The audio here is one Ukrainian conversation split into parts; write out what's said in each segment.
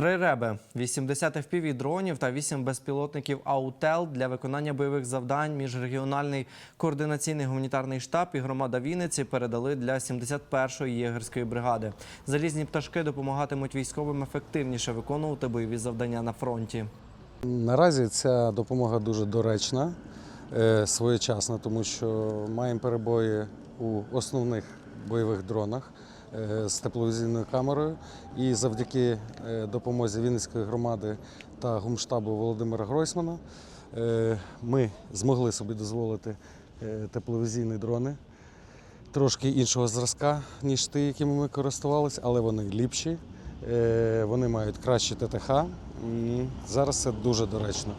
Три реби, 80 FPV дронів та 8 безпілотників АУТЕЛ для виконання бойових завдань міжрегіональний координаційний гуманітарний штаб і громада Вінниці передали для 71-ї єгерської бригади. Залізні пташки допомагатимуть військовим ефективніше виконувати бойові завдання на фронті. Наразі ця допомога дуже доречна, е, своєчасна, тому що маємо перебої у основних бойових дронах з тепловізійною камерою. І завдяки е, допомозі Вінницької громади та гумштабу Володимира Гройсмана е, ми змогли собі дозволити е, тепловізійні дрони. Трошки іншого зразка, ніж ті, якими ми користувалися, але вони ліпші, е, вони мають кращі ТТХ. Зараз це дуже доречно.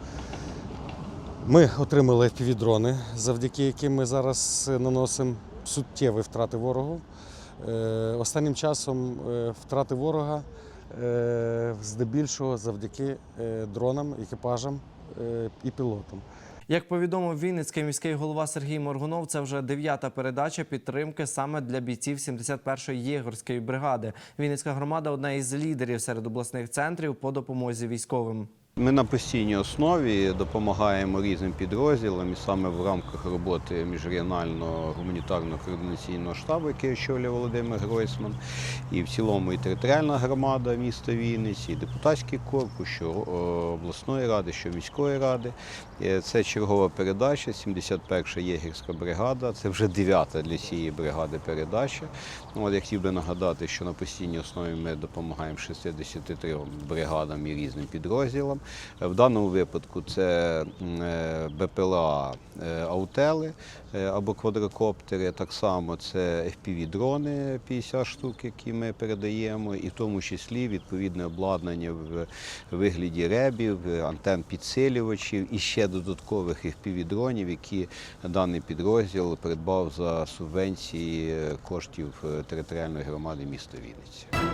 Ми отримали FPV-дрони, завдяки яким ми зараз наносимо суттєві втрати ворогу. Е, Останнім часом е, втрати ворога е, здебільшого завдяки дронам, екіпажам і пілотам. Як повідомив Вінницький міський голова Сергій Моргунов, це вже дев'ята передача підтримки саме для бійців 71-ї єгорської бригади. Вінницька громада одна із лідерів серед обласних центрів по допомозі військовим. Ми на постійній основі допомагаємо різним підрозділам і саме в рамках роботи міжрегіонального гуманітарного координаційного штабу, який очолює Володимир Гройсман, і в цілому і територіальна громада міста Вінниці, і депутатський корпус, що обласної ради, що міської ради. Е, Це чергова передача, 71-ша єгерська бригада. Це вже дев'ята для цієї бригади передача. От я хотів би нагадати, що на постійній основі ми допомагаємо 63 бригадам і різним підрозділам. Е, В даному випадку це е, БПЛА е, Аутели або квадрокоптери. Так само це FPV-дрони 50 штук, які ми передаємо, і в тому числі відповідне обладнання в вигляді ребів, антен підсилювачів і ще додаткових FPV-дронів, які даний підрозділ придбав за субвенції коштів територіальної громади міста Вінниці.